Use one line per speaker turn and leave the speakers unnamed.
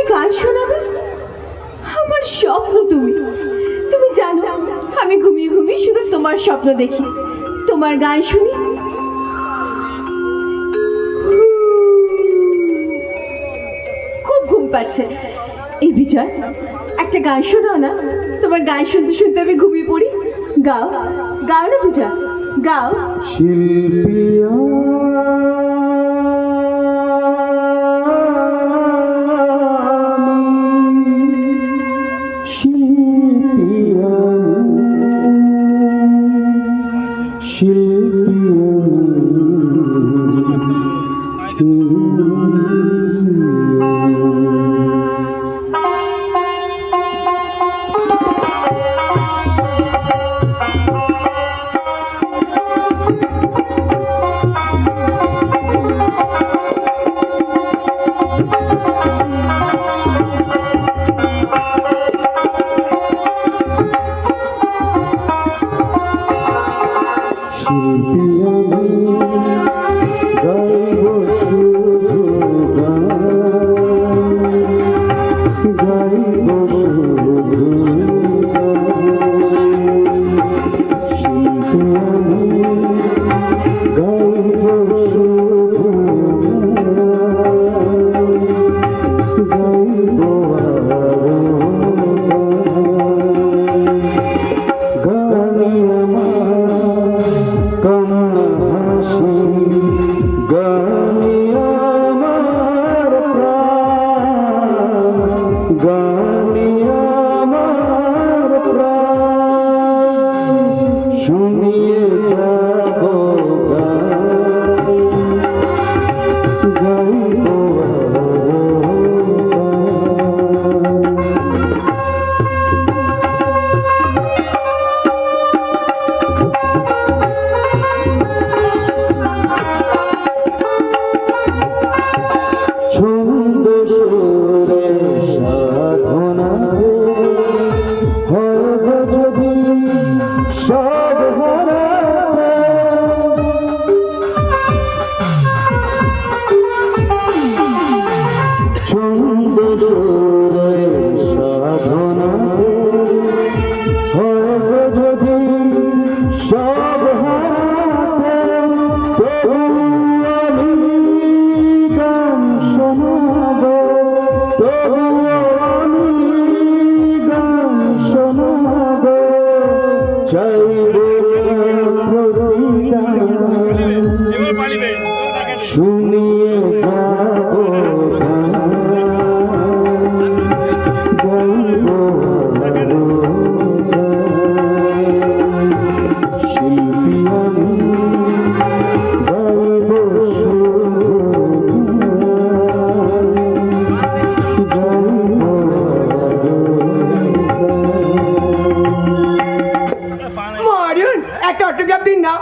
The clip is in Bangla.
আমায় গান শোনাবে? আমার স্বপ্ন তুমি। তুমি জানো, আমি ঘুমিয়ে ঘুমিয়ে শুধু তোমার স্বপ্ন দেখি। তোমার গান শুনি। খুব ঘুম পাচ্ছে। এই বিজয়, একটা গান শোনাও না। তোমার গান শুনতে শুনতে আমি ঘুমিয়ে পড়ি। গাও গাও না বিজয়, গাও।
শিল্পিয়া শিল্পিয়ানি গাইব ছন্দ সুরে সাধনা হব যদি সব হারাতে তবু আমি গান শোনাব তবু আমি গান শোনাব চাইব প্রতিদান
এবার পালিবে দেখেন
শুনিয়ে যাব
মরুন একটা অটোগ্রাফ দিন না।